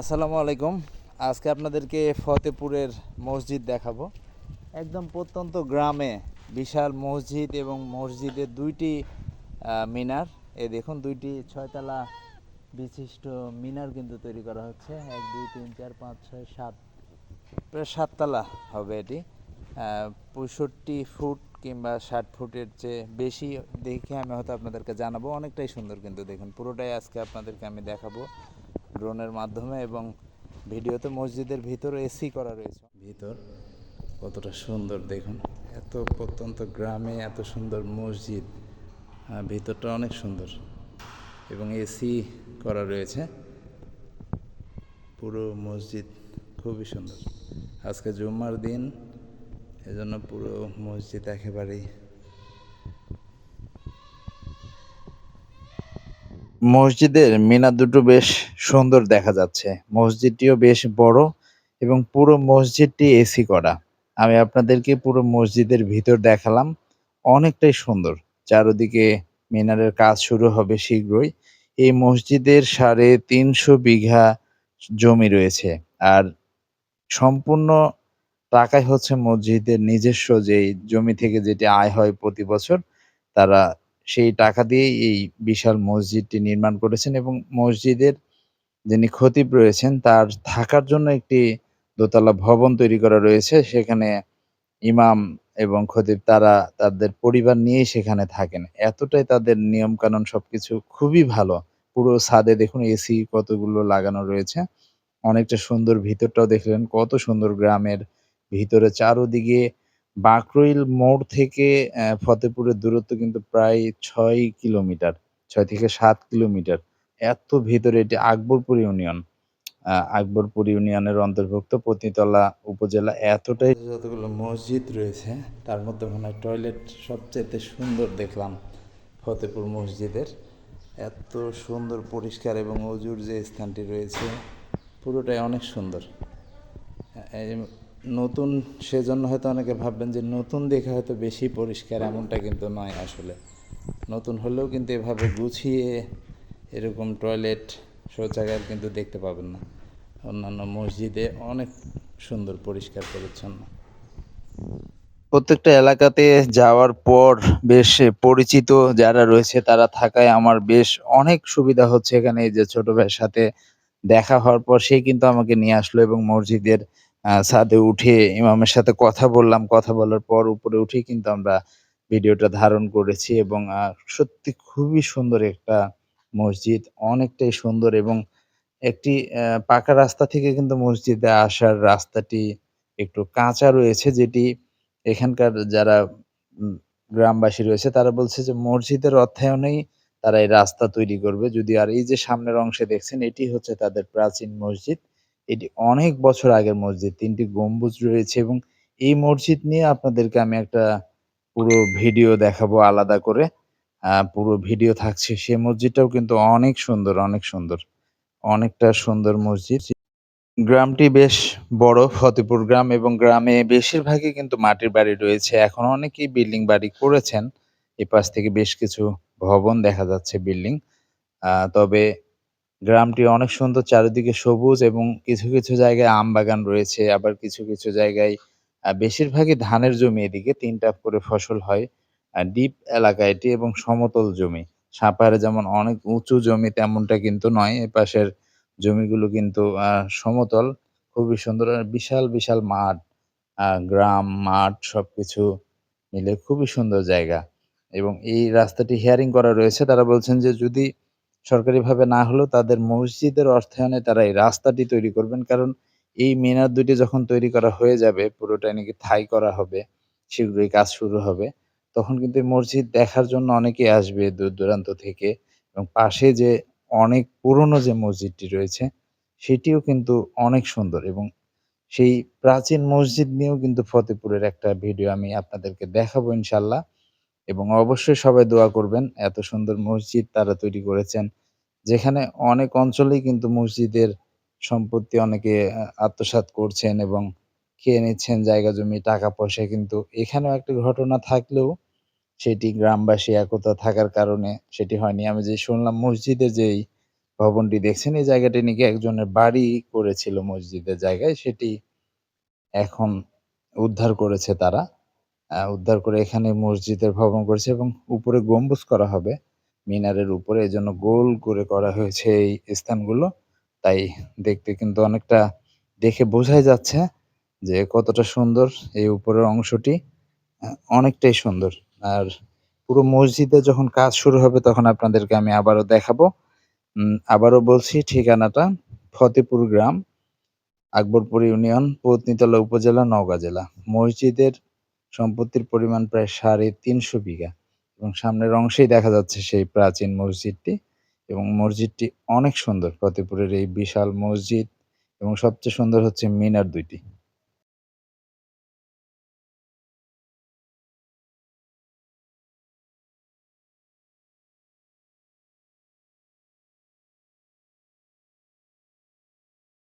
আসসালামু আলাইকুম। আজকে আপনাদেরকে ফতেপুরের মসজিদ দেখাবো। একদম প্রত্যন্ত গ্রামে বিশাল মসজিদ এবং মসজিদের দুইটি মিনার। এ দেখুন, দুইটি ছয়তলা বিশিষ্ট মিনার কিন্তু তৈরি করা হচ্ছে। এক, দুই, তিন, চার, পাঁচ, ছয়, সাত, প্রায় সাততলা হবে এটি। পঁয়ষট্টি ফুট কিংবা ষাট ফুটের চেয়ে বেশি দেখে আমি হয়তো আপনাদেরকে জানাব। অনেকটাই সুন্দর কিন্তু দেখুন। পুরোটাই আজকে আপনাদেরকে আমি দেখাবো। ড্রোনের মাধ্যমে এবং ভিডিওতে মসজিদের ভিতরে এসি করা রয়েছে। ভিতর কতটা সুন্দর দেখুন, এত প্রত্যন্ত গ্রামে এত সুন্দর মসজিদ ভিতরটা অনেক সুন্দর এবং এসি করা রয়েছে। পুরো মসজিদ খুবই সুন্দর। আজকে জুম্মার দিন, এজন্য পুরো মসজিদ একেবারেই মসজিদের মিনার দুটো বেশ সুন্দর দেখা যাচ্ছে। মসজিদটিও বেশ বড় এবং পুরো মসজিদটি এসি করা। আমি আপনাদেরকে পুরো মসজিদের ভিতর দেখালাম। অনেকটাই সুন্দর। চারদিকে মিনারের কাজ শুরু হবে শীঘ্রই। এই মসজিদের সাড়ে তিনশো বিঘা জমি রয়েছে। আর সম্পূর্ণ টাকাই হচ্ছে মসজিদের নিজস্ব যেই জমি থেকে যেটি আয় হয় প্রতি বছর, তারা সেই টাকা দিয়েই এই বিশাল মসজিদটি নির্মাণ করেছেন এবং মসজিদের যিনি খতিব রয়েছেন, তার থাকার জন্য একটি দোতলা ভবন তৈরি করা রয়েছে। সেখানে ইমাম এবং খতিব তারা তাদের পরিবার নিয়েই সেখানে থাকেন। এতটাই তাদের নিয়ম কানুন সবকিছু খুবই ভালো। পুরো ছাদে দেখুন এসি কতগুলো লাগানো রয়েছে। অনেকটা সুন্দর ভিতরটাও দেখলেন, কত সুন্দর গ্রামের ভিতরে চারোদিকে বাকরইল মোড় থেকে ফতেপুরের দূরত্ব কিন্তু প্রায় ছয় কিলোমিটার, ছয় থেকে সাত কিলোমিটার। এত ভিতরে এটি আকবরপুর ইউনিয়ন। আকবরপুর ইউনিয়নের অন্তর্ভুক্ত পতিতলা উপজেলা এতটাই যতগুলো মসজিদ রয়েছে, তার মধ্যে মনে হয় টয়লেট সবচেয়ে সুন্দর দেখলাম ফতেপুর মসজিদের। এত সুন্দর, পরিষ্কার এবং অজুর যে স্থানটি রয়েছে, পুরোটাই অনেক সুন্দর। এই নতুন সেজন্য হয়তো অনেকে ভাববেন যে নতুন দেখে হয়তো বেশি পরিষ্কার এমনটা কিন্তু নয় আসলে। নতুন হলেও কিন্তু এভাবে গুছিয়ে এরকম টয়লেট শৌচাগার কিন্তু দেখতে পাবেন না। অন্যান্য মসজিদে অনেক সুন্দর, পরিষ্কার, পরিচ্ছন্ন। প্রত্যেকটা এলাকাতে যাওয়ার পর বেশ পরিচিত যারা রয়েছে তারা থাকায় আমার বেশ অনেক সুবিধা হচ্ছে এখানে এই যে ছোট ভাইয়ের সাথে দেখা হওয়ার পর সে কিন্তু আমাকে নিয়ে আসলো এবং মসজিদের ছাদে উঠে ইমামের সাথে কথা বললাম। কথা বলার পর উপরে উঠে কিন্তু আমরা ভিডিওটা ধারণ করেছি এবং সত্যি খুবই সুন্দর একটা মসজিদ, অনেকটাই সুন্দর এবং একটি পাকা রাস্তা থেকে কিন্তু মসজিদে আসার রাস্তাটি একটু কাঁচা রয়েছে যেটি এখানকার যারা গ্রামবাসী রয়েছে তারা বলছে যে মসজিদের অর্থায়নেই তারা এই রাস্তা তৈরি করবে। যদি আর এই যে সামনের অংশে দেখছেন এটি হচ্ছে তাদের প্রাচীন মসজিদ। এটি অনেক বছর আগের মসজিদ। তিনটি গম্বুজ রয়েছে এবং এই মসজিদ নিয়ে আপনাদেরকে আমি একটা পুরো ভিডিও দেখাবো আলাদা করে। পুরো ভিডিও থাকছে। সে মসজিদটাও কিন্তু অনেক সুন্দর অনেক সুন্দর। অনেকটা সুন্দর মসজিদ। গ্রামটি বেশ বড়, ফতেপুর গ্রাম এবং গ্রামে বেশিরভাগই কিন্তু মাটির বাড়ি রয়েছে। এখন অনেকেই বিল্ডিং বাড়ি করেছেন। এ পাশ থেকে বেশ কিছু ভবন দেখা যাচ্ছে বিল্ডিং। তবে গ্রামটি অনেক সুন্দর, চারিদিকে সবুজ এবং কিছু কিছু জায়গায় আম বাগান রয়েছে, আবার কিছু কিছু জায়গায় বেশিরভাগই ধানের জমি এদিকে, তিনটা করে ফসল হয় ডিপ এলাকা এটি এবং সমতল জমি। সাপাহারে যেমন অনেক উঁচু জমি তেমনটা কিন্তু নয়, এ পাশের জমিগুলো কিন্তু সমতল, খুবই সুন্দর, আর বিশাল বিশাল মাঠ গ্রাম, মাঠ সবকিছু মিলে খুবই সুন্দর জায়গা। এবং এই রাস্তাটি হিয়ারিং করা রয়েছে, তারা বলছেন যে যদি সরকারিভাবে না হলেও তাদের মসজিদের অর্থায়নে তারা এই রাস্তাটি তৈরি করবেন। কারণ এই মিনার দুটি যখন তৈরি করা হয়ে যাবে, পুরোটাই নাকি থাই করা হবে শীঘ্রই কাজ শুরু হবে, তখন কিন্তু মসজিদ দেখার জন্য অনেকেই আসবে দূর দূরান্ত থেকে এবং পাশে যে অনেক পুরনো যে মসজিদটি রয়েছে, সেটিও কিন্তু অনেক সুন্দর এবং সেই প্রাচীন মসজিদ নিয়েও কিন্তু ফতেপুরের একটা ভিডিও আমি আপনাদেরকে দেখাবো ইনশাল্লাহ। এবং অবশ্যই সবাই দোয়া করবেন, এত সুন্দর মসজিদ তারা তৈরি করেছেন, যেখানে অনেক অঞ্চলেই কিন্তু মসজিদের সম্পত্তি অনেকে আত্মসাৎ করছেন এবং খেয়ে নিচ্ছেন, জায়গা জমি, টাকা পয়সা, কিন্তু এখানেও একটা ঘটনা থাকলেও সেটি গ্রামবাসী একতা থাকার কারণে সেটি হয়নি আমি যে শুনলাম মসজিদে যেই ভবনটি দেখছেন, এই জায়গাটি নাকি একজনের বাড়ি করেছিল মসজিদের জায়গায়, সেটি এখন উদ্ধার করেছে তারা। উদ্ধার করে এখানে মসজিদের ভবন করেছে এবং উপরে গম্বুজ করা হবে মিনারের উপরে। এজন্য গোল করে করা হয়েছে এই স্থানগুলো। তাই দেখতে কিন্তু অনেকটা দেখে বোঝাই যাচ্ছে যে কতটা সুন্দর এই উপরের অংশটি। অনেকটাই সুন্দর। আর পুরো মসজিদে যখন কাজ শুরু হবে তখন আপনাদেরকে আমি আবারও দেখাবো। আবারও বলছি ঠিকানাটা ফতেপুর গ্রাম, আকবরপুর ইউনিয়ন, পত্নীতলা উপজেলা, নওগাঁ জেলা। মসজিদের সম্পত্তির পরিমাণ প্রায় ৩৫০ বিঘা এবং সামনের অংশেই দেখা যাচ্ছে সেই প্রাচীন মসজিদটি এবং মসজিদটি অনেক সুন্দর। ফতেপুরের এই বিশাল মসজিদ এবং সবচেয়ে সুন্দর হচ্ছে মিনার ২ টি।